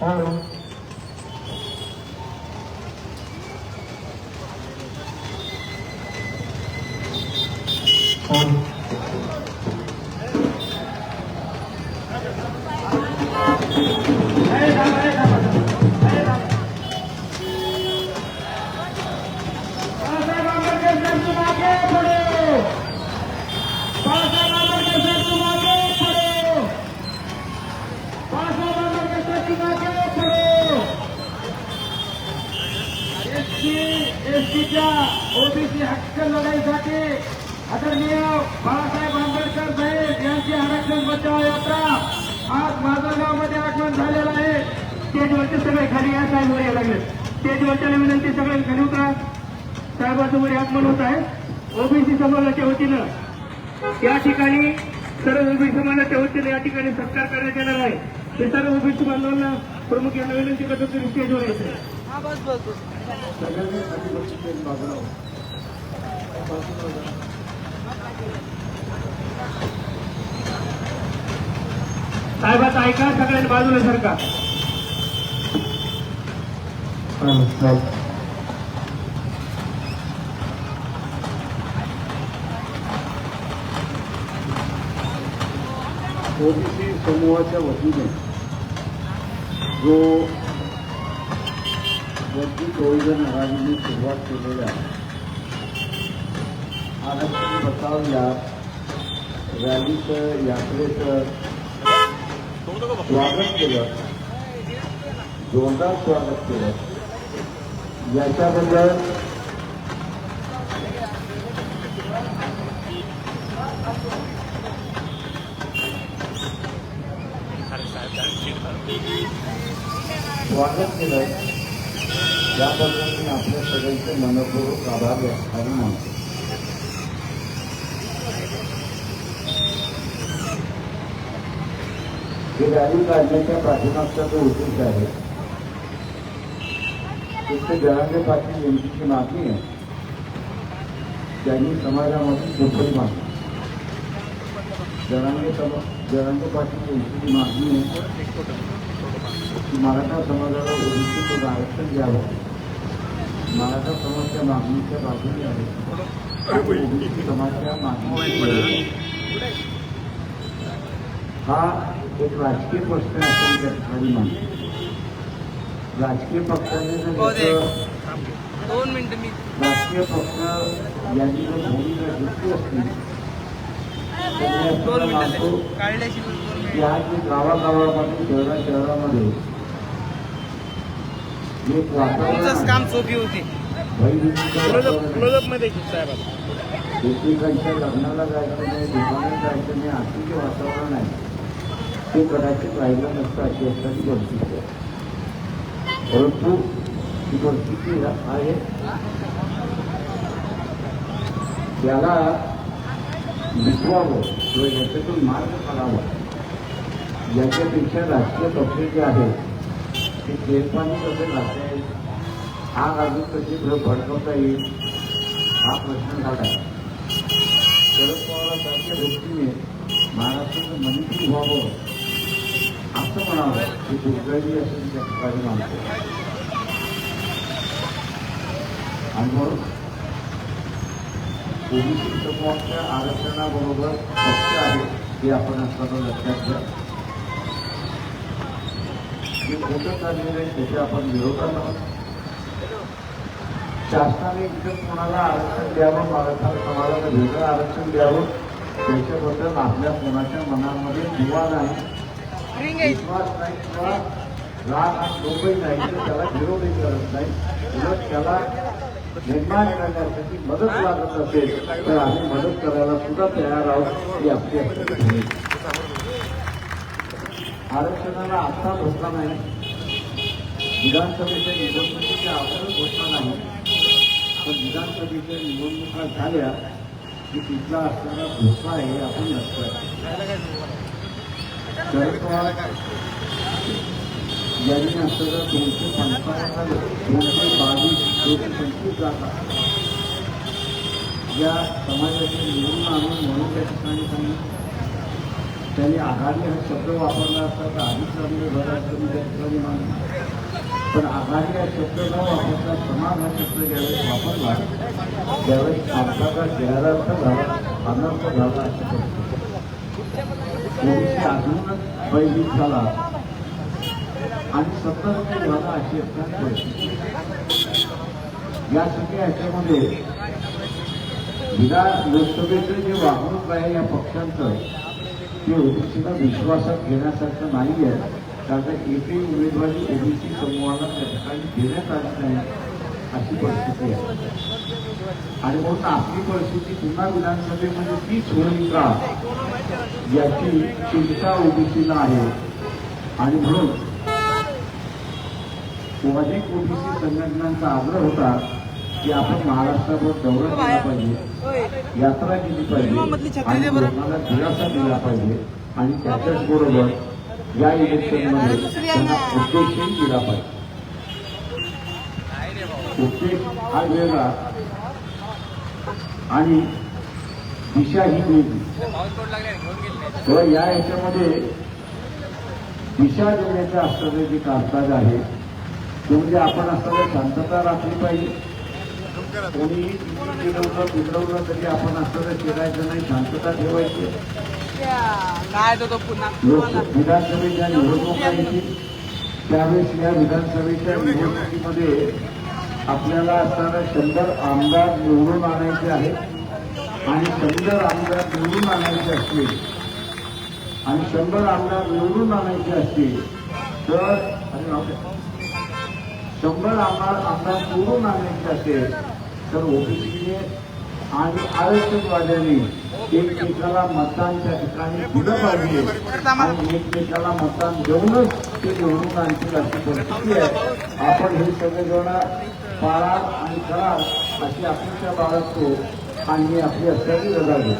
Hello Balasaheb एसटीच्या OBC हक्क लढाईसाठी आदरणीय बाळासाहेब आंबेडकर साहेब यांची आरक्षण बचाव यात्रा आज माजलगावमध्ये आगमन झालेलं आहे. स्टेजवरचे सगळे खाली या साहेबवर यायला लागले स्टेजवरच्या विनंती सगळे खाली उतरा. साहेबांसमोर आगमन होत आहे. ओबीसी समाजाच्या वतीनं या ठिकाणी सर्व ओबीसी समाजाच्या वतीनं या ठिकाणी सत्कार करण्यात येणार आहे. ते सर्व ओबीसी बांधवांना प्रमुख यांना विनंती करतो की स्टेजवर यायचं सगळ्यांनी खाली बसून बाजूला ऐका सगळ्यांनी बाजूला सरका ओबीसी समूहाच्या वतीने जो वरती चोवीस महाराजांनी सुरुवात केलेल्या आरक्षण बचाव या रॅलीचं यात्रेचं स्वागत केलं. जोरदार स्वागत केलं. याच्याबद्दल स्वागत केलं त्याबद्दल मी आपल्या सगळ्यांचे मनपूर्वक आभार व्यक्त मानतो ही रॅली काढण्याच्या पाठीमागचा जो उद्देश आहे एक तर जरांगे पाटील यांची मागणी आहे. त्यांनी समाजामध्ये झोपडी मागणी. जरांगे सम जरांगे पाटील यांची जी मागणी आहे की मराठा समाजाला ओबीसीतून आरक्षण द्यावं. मराठा समाजाच्या मागणीच्या बाजूने आहे. ओबीसी समाजाच्या मागणी हा एक राजकीय प्रश्न आपण त्या ठिकाणी मानतो राजकीय पक्षाने जर याचं- दोन मिनिटं मी राजकीय पक्ष यांनी जर भूमिका घेतली असती तर मी मानतो की आज गावागावामध्ये शहरा शहरामध्ये तुमचंच. काम सोपी होते. मध्ये साहेब एकमेकांच्या लग्नाला जायचं नाही दुकानात जायचं नाही असं जे वातावरण आहे ते कदाचित राहिलं नसतं अशी एखादी परिस्थिती आहे परंतु ही परिस्थिती आहे त्याला मिटवावं किंवा याच्यातून मार्ग काढावा याच्यापेक्षा राजकीय पक्ष जे आहेत ते तेलपाणी कसं घालता येईल आग अजून कशी भडकवता येईल हा प्रश्न झाला आहे शरद पवारांसारख्या व्यक्तीने महाराष्ट्राचं मंत्री व्हावं असं म्हणावं की दुर्दैवी असून त्या ठिकाणी मानतो आणि म्हणून ओबीसी समूहाच्या आरक्षणाबरोबर पक्ष आहे हे आपण असताना लक्षात घ्या. जे खोटं चाललेलं आहे त्याच्या आपण विरोधात आहोत. शासनाने इथं कोणाला आरक्षण द्यावं मराठा समाजाला वेगळं आरक्षण द्यावं त्याच्याबद्दल आपल्या कोणाच्या मनामध्ये दुवा नाही विश्वास नाही किंवा राग आणि लोकही नाही तर त्याला विरोधही करत नाही. उलट त्याला निर्माण करण्यासाठी मदत लागत असेल तर आम्ही मदत करायला सुद्धा तयार आहोत ही आपली. आरक्षणाला आता धोका नाही. विधानसभेच्या निवडणुकीच्या अगोदर घोषणा नाही. पण विधानसभेच्या निवडणुका झाल्या, की तिथला धोका आहे आपण लक्षात शरद पवार पंचवीस त्यांनी आघाडी हा शब्द वापरला असता तर आधीच आम्ही घरातून कमी त्या पण आघाडी हा शब्द न वापरता समान हा शब्द ज्यावेळेस वापरला त्यावेळेस भारताचा गैरार्थ झाला अनर्थ झाला अशी परिस्थिती. ओबीसी अजूनच झाला. आणि सतत झाला अशी असणार परिस्थिती. या सगळ्या ह्याच्यामध्ये विधान लोकसभेचं जे वागणूक आहे या पक्षांचं ते ओबीसीला विश्वासात घेण्यासारखं नाही आहे कारण एकही उमेदवारी ओबीसी समूहाला त्या ठिकाणी देण्यात आली नाही अशी परिस्थिती आहे. आणि म्हणून आपली परिस्थिती पुन्हा विधानसभेमध्ये तीच होईल का? याची चिंता ओबीसीला आहे. आणि म्हणून अधिक ओबीसी संघटनांचा आग्रह होता की आपण महाराष्ट्रावर दौरा केला पाहिजे यात्रा केली पाहिजे आणि लोकांना दिलासा दिला पाहिजे आणि त्याच्याच बरोबर या इलेक्शनमध्ये त्यांना उद्देशही दिला पाहिजे. उद्देश हा वेगळा. आणि दिशा ही वेगळी. तेव्हा या याच्यामध्ये दिशा देण्याचं असणारं जे कामकाज आहे. ते म्हणजे आपण असताना शांतता राखली पाहिजे. कोणी बिघडवलं बिघडवलं तरी आपण असताना फिरायचं नाही शांतता ठेवायची. काय तो तो पुन्हा? लोक विधानसभेच्या निवडणुका येतील त्यावेळेस या विधानसभेच्या निवडणुकीमध्ये आपल्याला असताना शंभर आमदार निवडून आणायचे आहेत. आणि शंभर आमदार निवडून आणायचे असतील. आणि शंभर आमदार निवडून आणायचे असतील तर. शंभर आमदार आमदार निवडून आणायचे असेल तर ओबीसीने आणि आरक्षणवाद्यांनी एकमेकाला मतांच्या ठिकाणी दिलं पाहिजे. आणि एकमेकाला मतदान देऊनच ते निवडून आणतील अशी परिस्थिती आहे. आपण हे सगळेजण पाळा आणि करा अशी अपेक्षा बाळगतो आणि आपली असल्याची रजा घेतो